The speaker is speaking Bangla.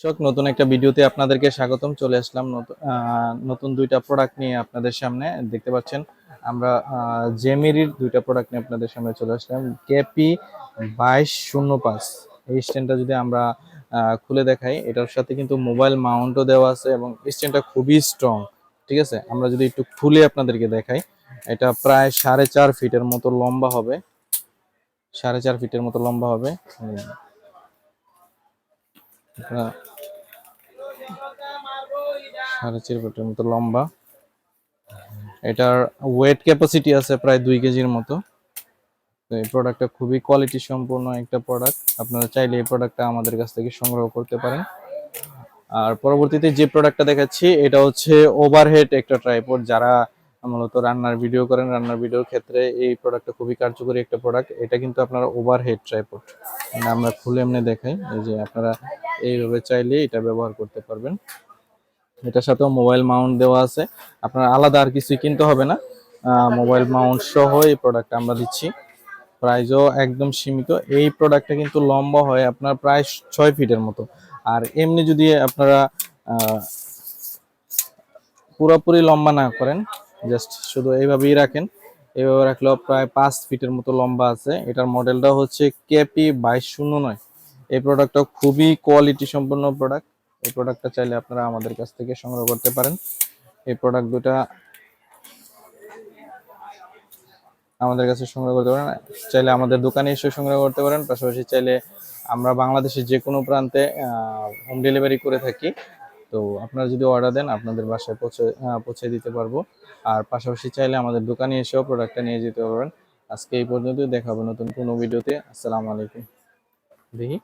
দর্শক, নতুন একটা ভিডিওতে আপনাদেরকে স্বাগতম। চলে আসলাম নতুন দুইটা প্রোডাক্ট নিয়ে আপনাদের সামনে। দেখতে পাচ্ছেন, আমরা জেমিরির দুইটা প্রোডাক্ট নিয়ে আপনাদের সামনে চলে আসলাম। কেপি বাইশ শূন্য পাঁচ। এই স্ট্যান্ডটা যদি আমরা খুলে দেখাই, এটার সাথে কিন্তু মোবাইল মাউন্টও দেওয়া আছে এবং স্ট্যান্ডটা খুবই স্ট্রং ঠিক আছে? আমরা যদি একটু খুলে আপনাদেরকে দেখাই, এটা প্রায় সাড়ে চার ফিটের মতো লম্বা হবে। সাড়ে চার ফিটের মতো লম্বা হবে। সাড়ে চার ফুটের মতো লম্বা। এটার ওয়েট ক্যাপাসিটি আছে প্রায় দুই কেজির মতো। তো এই প্রোডাক্টটা খুবই কোয়ালিটি সম্পূর্ণ একটা প্রোডাক্ট আপনারা চাইলে এই প্রোডাক্টটা আমাদের কাছ থেকে সংগ্রহ করতে পারেন। আর পরবর্তীতে যে প্রোডাক্টটা দেখাচ্ছি, এটা হচ্ছে ওভারহেড একটা ট্রাইপড যারা মূলত রান্নার ভিডিও করেন। রান্নার ভিডিওর ক্ষেত্রে এই প্রোডাক্টটা খুবই কার্যকরী একটা প্রোডাক্ট এটা কিন্তু আপনারা ওভারহেড ট্রাইপড মানে আমরা খুলে এমনি দেখাই, এই যে আপনারা এইভাবে চাইলে এটা ব্যবহার করতে পারবেন। এটার সাথেও মোবাইল মাউন্ট দেওয়া আছে। আপনার আলাদা আর কিছুই কিনতে হবে না। মোবাইল মাউন্ট সহ এই প্রোডাক্ট আমরা দিচ্ছি। প্রাইসও একদম সীমিত। এই প্রোডাক্টটা কিন্তু লম্বা হয় আপনার প্রায় ছয় ফিটের মতো। আর এমনি যদি আপনারা পুরোপুরি লম্বা না করেন জাস্ট শুধু এইভাবেই রাখেন। এইভাবে রাখলেও প্রায় পাঁচ ফিটের মতো লম্বা আছে। এটার মডেলটা হচ্ছে কেপি বাইশ শূন্য নয়। এই প্রোডাক্টটা খুবই কোয়ালিটি সম্পন্ন প্রোডাক্ট এই প্রোডাক্টটা চাইলে আপনারা আমাদের কাছ থেকে সংগ্রহ করতে পারেন। এই প্রোডাক্ট দুটা আমাদের কাছে সংগ্রহ করতে পারেন। চাইলে আমাদের দোকানে এসে সংগ্রহ করতে পারেন। পাশাপাশি চাইলে আমরা বাংলাদেশের যে কোনো প্রান্তে হোম ডেলিভারি করে থাকি। তো আপনারা যদি অর্ডার দেন, আপনাদের বাসায় পৌঁছে পৌঁছে দিতে পারব। আর পাশাপাশি চাইলে আমাদের দোকানে এসেও প্রোডাক্টটা নিয়ে যেতে পারবেন। আজকে এই পর্যন্তই, দেখাবো নতুন কোনো ভিডিওতে আসসালামু আলাইকুম। দেখি।